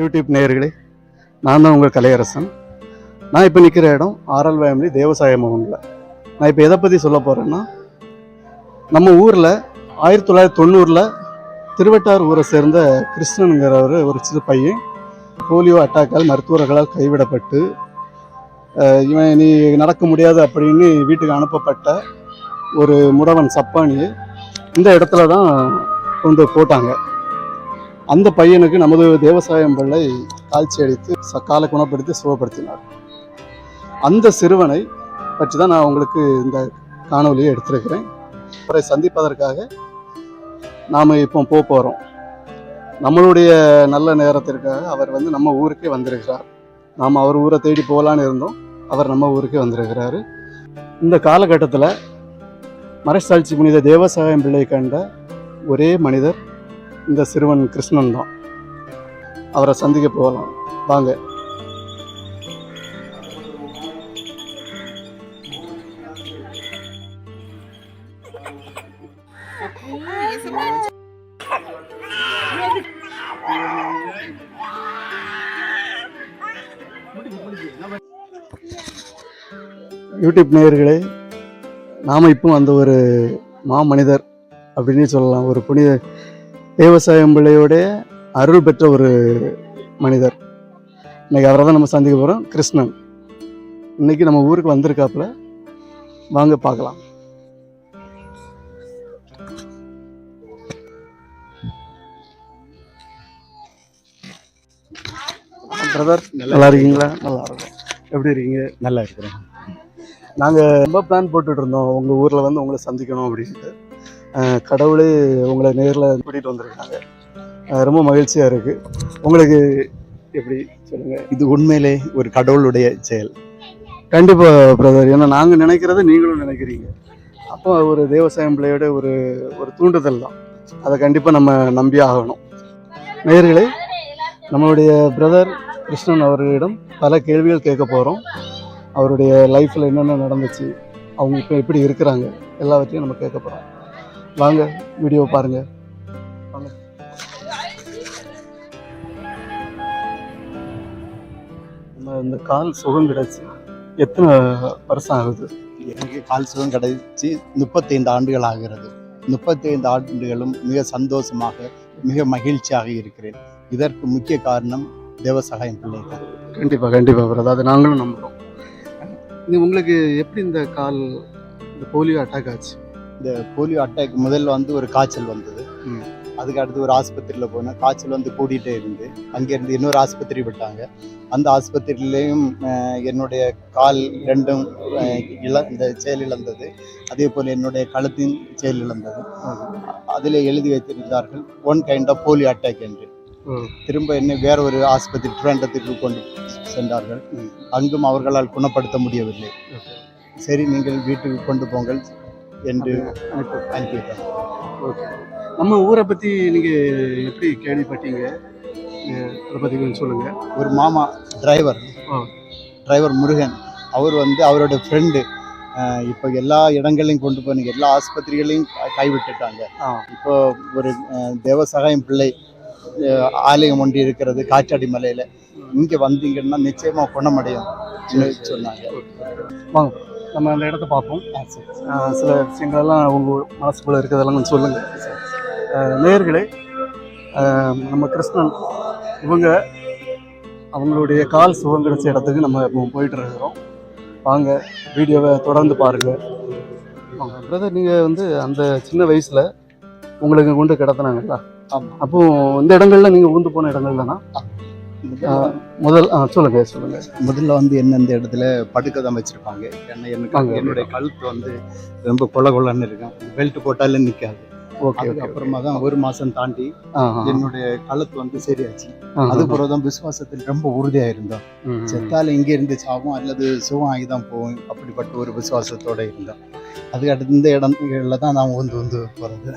YouTube நேயர்களே நான் தான் உங்கள் கலையரசன். நான் இப்போ நிற்கிற இடம் ஆர்எல் ஃபேமிலி தேவசாய முகமில் நான் இப்போ எதை பற்றி சொல்ல போகிறேன்னா நம்ம ஊரில் ஆயிரத்தி தொள்ளாயிரத்தி தொண்ணூறில் திருவட்டார் ஊரை சேர்ந்த கிருஷ்ணனுங்கிறவர் ஒரு சிறு பையன் போலியோ அட்டாக்கால் மருத்துவர்களால் கைவிடப்பட்டு இவன் நீ நடக்க முடியாது அப்படின்னு வீட்டுக்கு அனுப்பப்பட்ட ஒரு முடவன் சப்பானியை இந்த இடத்துல தான் கொண்டு போட்டாங்க. அந்த பையனுக்கு நமது தேவசாயம் பிள்ளை காய்ச்சி அளித்து சக்கால குணப்படுத்தி சுகப்படுத்தினார். அந்த சிறுவனை பற்றி தான் நான் உங்களுக்கு இந்த காணொலியை எடுத்திருக்கிறேன். அவரை சந்திப்பதற்காக நாம் இப்போ போக போகிறோம் நம்மளுடைய நல்ல நேரத்திற்காக அவர் வந்து நம்ம ஊருக்கே வந்திருக்கிறார். நாம் அவர் ஊரை தேடி போகலான்னு இருந்தோம். அவர் நம்ம ஊருக்கே வந்திருக்கிறாரு. இந்த காலகட்டத்தில் மறைசாட்சி புனித தேவசாயம் பிள்ளை கண்ட ஒரே மனிதர் இந்த சிறுவன் கிருஷ்ணன் தான். அவரை சந்திக்க போகலாம். வாங்க. யூடியூப் நேயர்களே நாம் இப்போ அந்த ஒரு மாமனிதர் அப்படின்னு சொல்லலாம். ஒரு புனித விவசாயம் பிள்ளையோடைய அருள் பெற்ற ஒரு மனிதர். இன்னைக்கு அவரை தான் நம்ம சந்திக்க போகிறோம் கிருஷ்ணன். இன்னைக்கு நம்ம ஊருக்கு வந்திருக்காப்புல. வாங்க பார்க்கலாம். பிரதர் நல்லா இருக்கீங்களா? நல்லா இருக்கும். எப்படி இருக்கீங்க? நல்லா இருக்கிறேன். நாங்கள் ரொம்ப பிளான் போட்டுட்டு இருந்தோம். உங்கள் ஊரில் வந்து உங்களை சந்திக்கணும் அப்படின்ட்டு. கடவுளே உங்களை நேரில் கூட்டிகிட்டு வந்திருக்காங்க. ரொம்ப மகிழ்ச்சியாக இருக்குது உங்களுக்கு எப்படி சொல்லுங்கள் இது உண்மையிலே ஒரு கடவுளுடைய செயல். கண்டிப்பாக பிரதர் ஏன்னா நாங்கள் நினைக்கிறத நீங்களும் நினைக்கிறீங்க. அப்போ ஒரு தேவசாயம் பிள்ளையோட ஒரு ஒரு தூண்டுதல் தான். அதை கண்டிப்பாக நம்ம நம்பி ஆகணும். நேயர்களே நம்மளுடைய பிரதர் கிருஷ்ணன் அவர்களிடம் பல கேள்விகள் கேட்க போகிறோம் அவருடைய லைஃப்பில் என்னென்ன நடந்துச்சு? அவங்க இப்போ எப்படி இருக்கிறாங்க? எல்லாவற்றையும் நம்ம கேட்க போகிறோம் வாங்க வீடியோ வாங்க. நம்ம இந்த கால் சுகம் கிடச்சி எத்தனை வருஷம் ஆகுது? எனக்கு கால் சுகம் கிடைச்சி முப்பத்தைந்து ஆண்டுகள் ஆகிறது. முப்பத்தைந்து ஆண்டுகளும் மிக சந்தோஷமாக மிக மகிழ்ச்சியாக இருக்கிறேன். இதற்கு முக்கிய காரணம் தேவசகாயம் பிள்ளை தான் கண்டிப்பாக கண்டிப்பாக பிரதர் அதை நாங்களும் நம்புகிறோம் இது உங்களுக்கு எப்படி இந்த கால் இந்த போலியோ அட்டாக் ஆச்சு? இந்த போலியோ அட்டாக் முதல்ல வந்து ஒரு காய்ச்சல் வந்தது. அதுக்கு அடுத்து ஒரு ஆஸ்பத்திரியில் போனேன். காய்ச்சல் வந்து கூட்டிகிட்டே இருந்து அங்கேருந்து இன்னொரு ஆஸ்பத்திரி விட்டாங்க. அந்த ஆஸ்பத்திரியிலையும் என்னுடைய கால் ரெண்டும் இழ இந்த செயல் இழந்தது. அதே போல் என்னுடைய கழுத்தின் செயல் இழந்தது. அதில் எழுதி வைத்திருந்தார்கள் one kind of polio attack என்று. திரும்ப என்னை வேற ஒரு ஆஸ்பத்திரி ட்ரிவாண்டத்துக்கு கொண்டு சென்றார்கள். அங்கும் அவர்களால் குணப்படுத்த முடியவில்லை. சரி நீங்கள் வீட்டுக்கு கொண்டு போங்கள். என்று அனுப்பி அனுப்பிவிட்டார் ஓகே. நம்ம ஊரை பற்றி நீங்கள் எப்படி கேள்விப்பட்டீங்க? அதை பற்றி கொஞ்சம் சொல்லுங்கள் ஒரு மாமா டிரைவர். டிரைவர் முருகன். அவர் வந்து அவரோட ஃப்ரெண்டு இப்போ எல்லா இடங்களையும் கொண்டு போன எல்லா ஆஸ்பத்திரிகளையும் கைவிட்டுட்டாங்க. இப்போ ஒரு தேவசகாயம் பிள்ளை ஆலயம் ஒன்று இருக்கிறது காற்றாடி மலையில். இங்கே வந்தீங்கன்னா நிச்சயமாக குணமடையும் சொன்னாங்க. வாங்க. நம்ம அந்த இடத்த பார்ப்போம். சில விஷயங்களெல்லாம் உங்கள் மனசுக்குள்ளே இருக்கிறதெல்லாம் கொஞ்சம் சொல்லுங்கள் நேர்களே நம்ம கிருஷ்ணன் இவங்க அவங்களுடைய கால் சுகம் கிடைச்ச இடத்துக்கு நம்ம இப்போ போயிட்டு இருக்கிறோம். வாங்க வீடியோவை தொடர்ந்து பாருங்கள் பிரதர் நீங்கள் வந்து அந்த சின்ன வயசில் உங்களுக்கு கொண்டு கிடத்துனாங்கல்ல. அப்போ இந்த இடங்கள்ல நீங்கள் ஊந்து போன இடங்கள் தானா? முதல் சொல்லுங்க சொல்லுங்க. முதல்ல வந்து என்ன இந்த இடத்துல படுக்கை தான் வச்சிருப்பாங்க ஏன்னா எனக்கு. என்னுடைய கழுத்து வந்து ரொம்ப கொல கொலன்னு இருக்கும். பெல்ட் போட்டாலும் நிற்காது ஓகே அதுக்கப்புறமா தான் ஒரு மாசம் தாண்டி என்னுடைய கழுத்து வந்து சரியாச்சு. ஆ, அது ஆ. பிறகுதான் விசுவாசத்தில் ரொம்ப உறுதியா இருந்தோம். செத்தால இங்க இருந்து சாவும் அல்லது சுகம் ஆகி தான் போகும் அப்படிப்பட்ட ஒரு விசுவாசத்தோட இருந்தோம். அதுக்கு அடுத்து இந்த இடங்கள்ல தான் நான் வந்து வந்து போறது.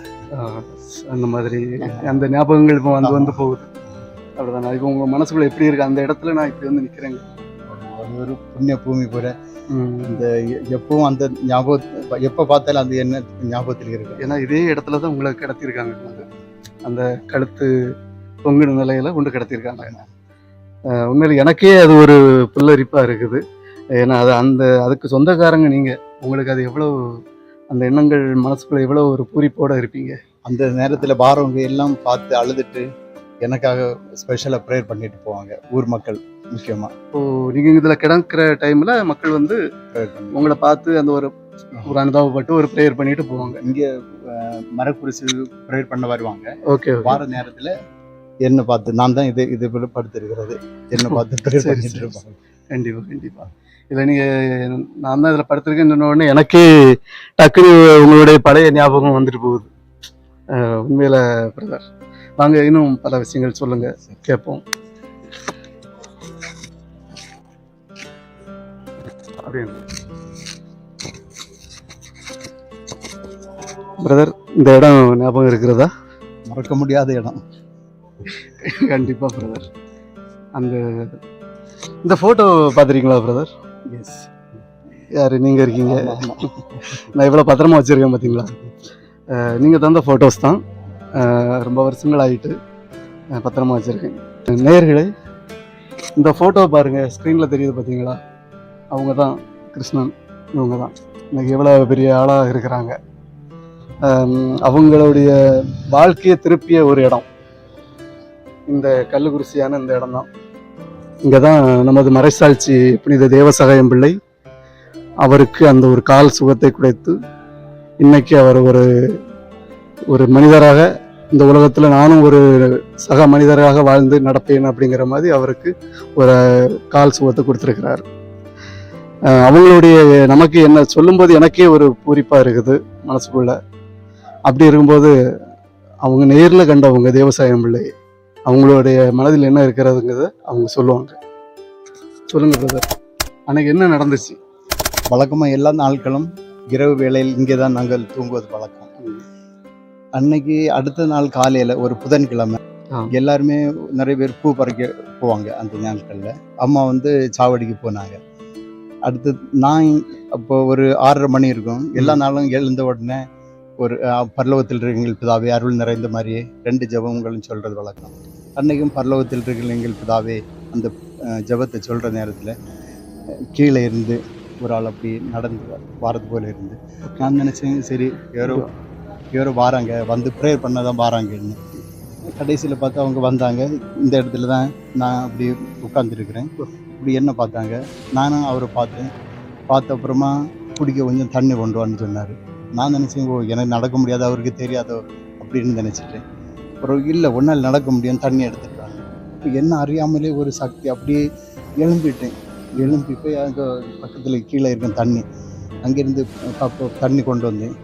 அந்த மாதிரி அந்த ஞாபகங்கள் வந்து வந்து போகுது. அவ்வளோதான் இப்போ உங்கள் மனசுக்குள்ள எப்படி இருக்கு? அந்த இடத்துல நான் இப்படி வந்து நிற்கிறேங்க அது ஒரு புண்ணிய பூமி போற இந்த எப்பவும் அந்த ஞாபகம் எப்ப பார்த்தாலும் அந்த என்ன ஞாபகத்தில் இருக்கு. ஏன்னா இதே இடத்துல தான் உங்களை கிடத்திருக்காங்க அந்த கழுத்து தொங்கின நிலையில கொண்டு கிடத்திருக்காங்க உண்மையில எனக்கே அது ஒரு புல்லரிப்பாக இருக்குது. ஏன்னா அது அந்த அதுக்கு சொந்தக்காரங்க நீங்கள் உங்களுக்கு அது எவ்வளோ அந்த எண்ணங்கள் மனசுக்குள்ள எவ்வளோ ஒரு பூரிப்போட இருப்பீங்க. அந்த நேரத்தில் வாரவங்க எல்லாம் பார்த்து அழுதுட்டு எனக்காக ஸ்பெஷலாக ப்ரேயர் பண்ணிட்டு போவாங்க ஊர் மக்கள் முக்கியமாக இப்போ நீங்கள் இதில் கிடக்கிற டைமில் மக்கள் வந்து உங்களை பார்த்து அந்த ஒரு ஒரு அனுதாபப்பட்டு ஒரு ப்ரேயர் பண்ணிட்டு போவாங்க. இங்கே மரக்குரிசு ப்ரேயர் பண்ண வருவாங்க. ஓகே வார நேரத்தில் என்ன பார்த்து நான் தான் இது இது போல படுத்திருக்கிறது. என்ன பார்த்து ப்ரேயர் பண்ணிட்டு இருப்பாங்க. கண்டிப்பாக கண்டிப்பாக இல்லை நீங்கள் நான் தான் இதில் படுத்திருக்கேன்னு உடனே எனக்கே டக்குனு உங்களுடைய பழைய ஞாபகம் வந்துட்டு போகுது. உண்மையில பிரதர் வாங்க இன்னும் பல விஷயங்கள் சொல்லுங்க. கேட்போம். அப்படியே. பிரதர் இந்த இடம் ஞாபகம் இருக்கிறதா? மறக்க முடியாத இடம். கண்டிப்பா பிரதர் அந்த இந்த போட்டோ பார்த்துருக்கீங்களா பிரதர் எஸ் யாரு நீங்க இருக்கீங்க? நான் இவ்வளோ பத்திரமா வச்சிருக்கேன் பார்த்தீங்களா அஹ் நீங்க தந்த ஃபோட்டோஸ் தான். ரொம்ப வருஷங்களாயிட்டு பத்திரமா வச்சுருக்கேன். நேர்களை இந்த ஃபோட்டோ பாருங்கள் ஸ்க்ரீனில் தெரியுது பார்த்தீங்களா அவங்க தான் கிருஷ்ணன். இவங்க தான் இன்னைக்கு எவ்வளோ பெரிய ஆளாக இருக்கிறாங்க. அவங்களுடைய வாழ்க்கையை திருப்பிய ஒரு இடம். இந்த கல்லுகுரிசியான இந்த இடம் தான் இங்கே தான் நமது மறைசாட்சி புனித தேவசகாயம் பிள்ளை அவருக்கு அந்த ஒரு கால் சுகத்தை குடைத்து இன்னைக்கு அவர் ஒரு ஒரு மனிதராக இந்த உலகத்தில் நானும் ஒரு சக மனிதராக வாழ்ந்து நடப்பேன் அப்படிங்கிற மாதிரி அவருக்கு ஒரு கால் சுகத்தை கொடுத்துருக்கிறார். அவங்களுடைய நமக்கு என்ன சொல்லும்போது எனக்கே ஒரு பூரிப்பாக இருக்குது மனசுக்குள்ள. அப்படி இருக்கும்போது அவங்க நேரில் கண்டவங்க தேவசாயம் பிள்ளை அவங்களுடைய மனதில் என்ன இருக்கிறதுங்கிறத அவங்க சொல்லுவாங்க. சொல்லுங்க பிரதர் அன்னைக்கு என்ன நடந்துச்சு? வழக்கமாக எல்லா நாட்களும் இரவு வேளையில் இங்கே தான் நாங்கள் தூங்குவது வழக்கம். அன்னைக்கு அடுத்த நாள் காலையில் ஒரு புதன்கிழமை. எல்லாருமே நிறைய பேர் பூ பறிக்க போவாங்க அந்த நாட்களில். அம்மா வந்து சாவடிக்கு போனாங்க. அடுத்து நான் அப்போ ஒரு ஆறரை மணி இருக்கும். எல்லா நாளும் எழுந்த உடனே ஒரு பரலோகத்தில் இருக்கிற பிதாவே அருள் நிறைந்த மாதிரியே ரெண்டு ஜெபங்களும் சொல்கிறது வழக்கம். அன்னைக்கும் பரலோகத்தில் இருக்கிற எங்கள் பிதாவே அந்த ஜெபத்தை சொல்கிற நேரத்தில் கீழே இருந்து ஒரு ஆள் அப்படி நடந்து வாரது போல இருந்து. நான் நினச்சேன் சரி யாரோ யாரோ வாராங்க வந்து ப்ரேயர் பண்ண தான் வாராங்கன்னு. கடைசியில் பார்த்தா அவங்க வந்தாங்க. இந்த இடத்துல தான் நான் அப்படி உட்காந்துருக்கிறேன் இப்படி என்ன பார்த்தாங்க? நானும் அவரை பார்த்தேன். பார்த்த அப்புறமா குடிக்க கொஞ்சம் தண்ணி கொண்டு வான்னு சொன்னார். நான் நினச்சேன் ஓ எனக்கு நடக்க முடியாது அவருக்கு தெரியாதோ? அப்படின்னு நினச்சிட்டேன். அப்புறம் இல்லை ஒன்றால் நடக்க முடியும் தண்ணி எடுத்துட்டாங்க இப்போ என்ன அறியாமலே ஒரு சக்தி அப்படியே எழும்பிட்டேன். எழும்பி போய் அங்கே பக்கத்தில் கீழே இருக்கும் தண்ணி. அங்கேருந்து தண்ணி கொண்டு வந்தேன்.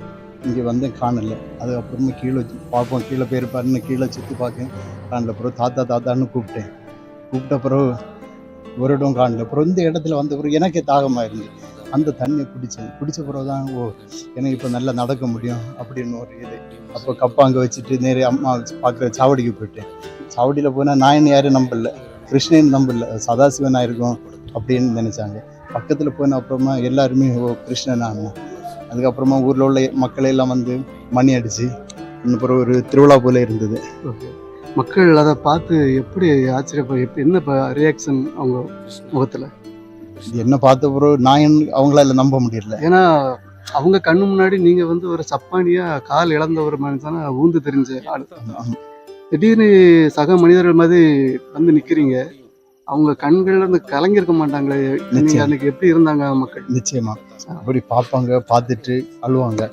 இங்கே வந்து காணல. அதுக்கப்புறமா கீழே வச்சு பார்ப்போம். கீழே பேர் பாருன்னு கீழே சுற்றி பார்க்கேன். காணல. அப்புறம் தாத்தா தாத்தான்னு கூப்பிட்டேன். கூப்பிட்ட பிறகு ஒரு இடம் காணல. அப்புறம் இந்த இடத்துல வந்த பிறகு எனக்கே தாகமாக இருந்து அந்த தண்ணியை குடித்தேன் குடித்த பிறகு தான் ஓ எனக்கு இப்போ நல்லா நடக்க முடியும் அப்படின்னு ஒரு இது. அப்போ கப்பா அங்கே வச்சுட்டு நேரே அம்மா பார்க்குற சாவடிக்கு போயிட்டேன். சாவடியில் போனால் நான் யாரும் நம்பல. கிருஷ்ணன் நம்பல. சதாசிவனாக இருக்கும் அப்படின்னு நினச்சாங்க. பக்கத்தில் போன அப்புறமா எல்லாருமே ஓ கிருஷ்ணன் அண்ணன் அதுக்கப்புறமா ஊரில் உள்ள மக்கள் எல்லாம் வந்து மணி அடிச்சு அப்புறம் ஒரு திருவிழா போல இருந்தது. மக்கள் அதை பார்த்து எப்படி ஆச்சரியப்ப எப்படி என்ன ரியாக்ஷன் அவங்க முகத்துல? என்ன பார்த்த பிறகு நான் அவங்களால நம்ப முடியல. ஏன்னா அவங்க கண்ணு முன்னாடி நீங்க வந்து ஒரு சப்பானியா கால் இழந்த ஒரு மனுஷனா ஊந்து தெரிஞ்ச ஆளு. திடீர்னு சக மனிதர்கள் மாதிரி வந்து நிக்கிறீங்க. அவங்க கண்கள்ல இருந்து கலங்கிருக்க மாட்டாங்களே. அன்னைக்கு எப்படி இருந்தாங்க மக்கள்? நிச்சயமா. அப்படி பார்ப்பாங்க பார்த்துட்டு அழுவாங்க.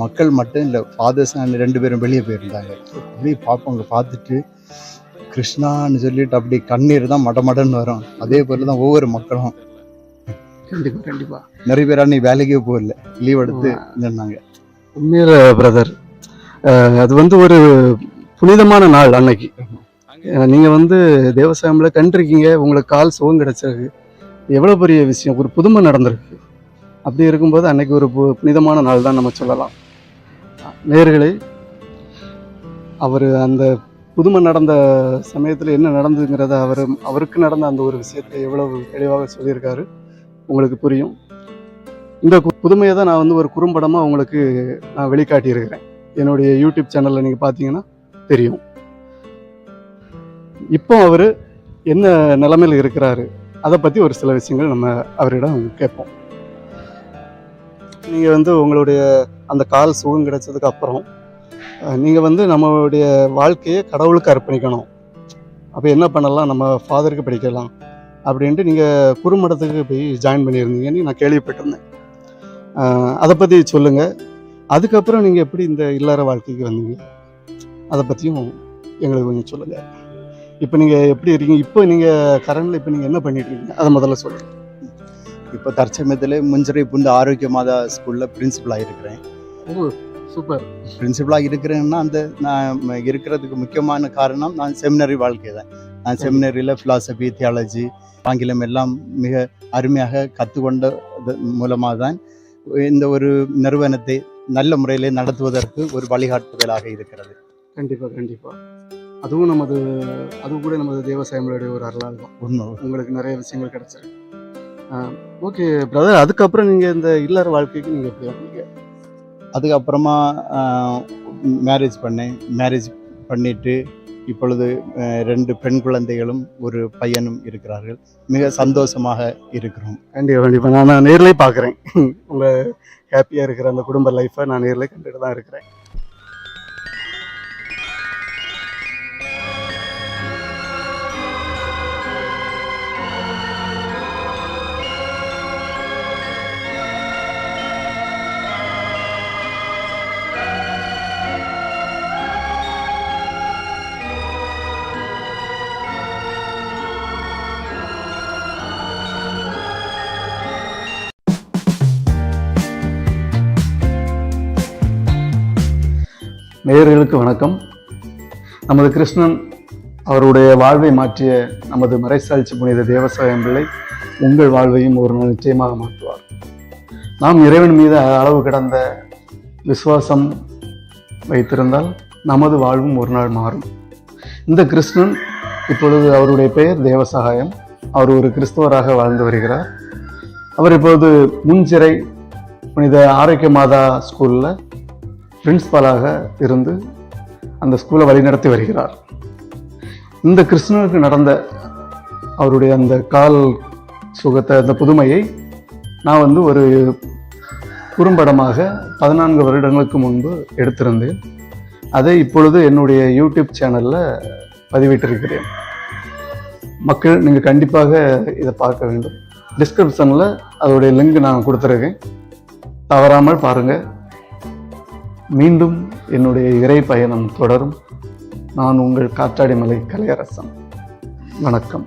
மக்கள் மட்டும் இல்லை ஃபாதர்ஸ் ரெண்டு பேரும் வெளியே போயிருந்தாங்க. அப்படியே பார்ப்பாங்க பார்த்துட்டு கிருஷ்ணான்னு சொல்லிட்டு அப்படி கண்ணீர் தான் மட மடன்னு வரும். அதே போல தான் ஒவ்வொரு மக்களும். கண்டிப்பா கண்டிப்பா. நிறைய பேர் அன்னைக்கு வேலைக்கே போகல. லீவ் எடுத்து நின்னாங்க. உண்மையில பிரதர் அது வந்து ஒரு புனிதமான நாள் அன்னைக்கு. நீங்கள் வந்து தேவசாயமில் கண்டிருக்கீங்க உங்களுக்கு கால் சுகம் கிடச்சிருக்கு. எவ்வளோ பெரிய விஷயம் ஒரு புதுமை நடந்திருக்கு. அப்படி இருக்கும்போது அன்னைக்கு ஒரு பு- புனிதமான நாள் தான் நம்ம சொல்லலாம். நேர்களை அவர் அந்த புதுமை நடந்த சமயத்தில் என்ன நடந்ததுங்கிறத அவர் அவருக்கு நடந்த அந்த ஒரு விஷயத்தை எவ்வளவு தெளிவாக சொல்லியிருக்காரு உங்களுக்கு புரியும். இந்த கு- புதுமையை தான் நான் வந்து ஒரு குறும்படமாக உங்களுக்கு நான் வெளிக்காட்டியிருக்கிறேன். என்னுடைய யூடியூப் சேனலில் நீங்கள் பார்த்தீங்கன்னா தெரியும். இப்போ அவர் என்ன நிலைமையில் இருக்கிறாரு அதை பற்றி ஒரு சில விஷயங்கள் நம்ம அவரிடம் கேட்போம். நீங்கள் வந்து உங்களுடைய அந்த கால் சுகம் கிடைச்சதுக்கு அப்புறம் நீங்கள் வந்து நம்மளுடைய வாழ்க்கையை கடவுளுக்கு அர்ப்பணிக்கணும். அப்போ என்ன பண்ணலாம்? நம்ம ஃபாதருக்கு படிக்கலாம். அப்படின்ட்டு நீங்கள் குறுமடத்துக்கு போய் ஜாயின் பண்ணியிருந்தீங்கன்னு நான் கேள்விப்பட்டிருந்தேன். அதை பற்றி சொல்லுங்கள் அதுக்கப்புறம் நீங்கள் எப்படி இந்த இல்லற வாழ்க்கைக்கு வந்தீங்க? அதை பற்றியும் எங்களுக்கு கொஞ்சம் சொல்லுங்கள் இப்போ நீங்கள் எப்படி இருக்கீங்க? இப்போ நீங்கள் கரண்டில் இப்போ நீங்கள் என்ன பண்ணிட்டு இருக்கீங்க? அதை முதல்ல சொல்லுங்கள் இப்போ தற்சமயத்தில் முஞ்சிரை புந்து ஆரோக்கிய மாதா ஸ்கூலில் பிரின்சிபலாக இருக்கிறேன் ஓ சூப்பர் பிரின்சிபலாக இருக்கிறேன்னா அந்த நான் இருக்கிறதுக்கு முக்கியமான காரணம் நான் செமினரி வாழ்க்கை தான் நான் செமினரியில் ஃபிலாசபி தியாலஜி ஆங்கிலம் எல்லாம் மிக அருமையாக கற்றுக்கொண்ட மூலமாக தான் இந்த ஒரு நிறுவனத்தை நல்ல முறையிலே நடத்துவதற்கு ஒரு வழிகாட்டுதலாக இருக்கிறது. கண்டிப்பாக கண்டிப்பாக அதுவும் நமது அது கூட நமது தேவசாயங்களுடைய ஒரு அருளால் தான். உண்மை. உங்களுக்கு நிறைய விஷயங்கள் கிடைச்சது ஓகே பிரதர் அதுக்கப்புறம் நீங்கள் இந்த இல்லற வாழ்க்கைக்கு நீங்கள் எப்படி வந்தீங்க? அதுக்கப்புறமா மேரேஜ் பண்ணேன். மேரேஜ் பண்ணிட்டு இப்பொழுது ரெண்டு பெண் குழந்தைகளும் ஒரு பையனும் இருக்கிறார்கள். மிக சந்தோஷமாக இருக்கிறோம். கண்டிப்பாக கண்டிப்பாக நான் நான் நேர்லேயே பார்க்குறேன். உங்கள் ஹாப்பியாக இருக்கிற அந்த குடும்ப லைஃப்பை நான் நேர்லேயே கண்டுட்டு தான் இருக்கிறேன். நேயர்களுக்கு வணக்கம். நமது கிருஷ்ணன் அவருடைய வாழ்வை மாற்றிய நமது மறைசாட்சி புனித தேவசாயம் பிள்ளை உங்கள் வாழ்வையும் ஒரு நாள் நிச்சயமாக மாற்றுவார். நாம் இறைவன் மீது அளவு கடந்த விசுவாசம் வைத்திருந்தால் நமது வாழ்வும் ஒரு நாள் மாறும். இந்த கிருஷ்ணன் இப்பொழுது அவருடைய பெயர் தேவசகாயம். அவர் ஒரு கிறிஸ்தவராக வாழ்ந்து வருகிறார். அவர் இப்பொழுது முன்சிறை புனித ஆரோக்கிய மாதா ஸ்கூலில் பிரின்ஸ்பாலாக இருந்து அந்த ஸ்கூலை வழிநடத்தி வருகிறார். இந்த கிருஷ்ணனுக்கு நடந்த அவருடைய அந்த கால் சுகத்தை அந்த புதுமையை நான் வந்து ஒரு குறும்படமாக பதினான்கு வருடங்களுக்கு முன்பு எடுத்திருந்தேன். அதை இப்பொழுது என்னுடைய யூடியூப் சேனலில் பதிவிட்டிருக்கிறேன். மக்கள் நீங்கள் கண்டிப்பாக இதை பார்க்க வேண்டும். டிஸ்கிரிப்ஷனில் அதோடைய லிங்க் நான் கொடுத்துருக்கேன். தவறாமல் பாருங்கள் மீண்டும் என்னுடைய இறை பயணம் தொடரும். நான் உங்கள் காற்றாடி மலை கலையரசன். வணக்கம்.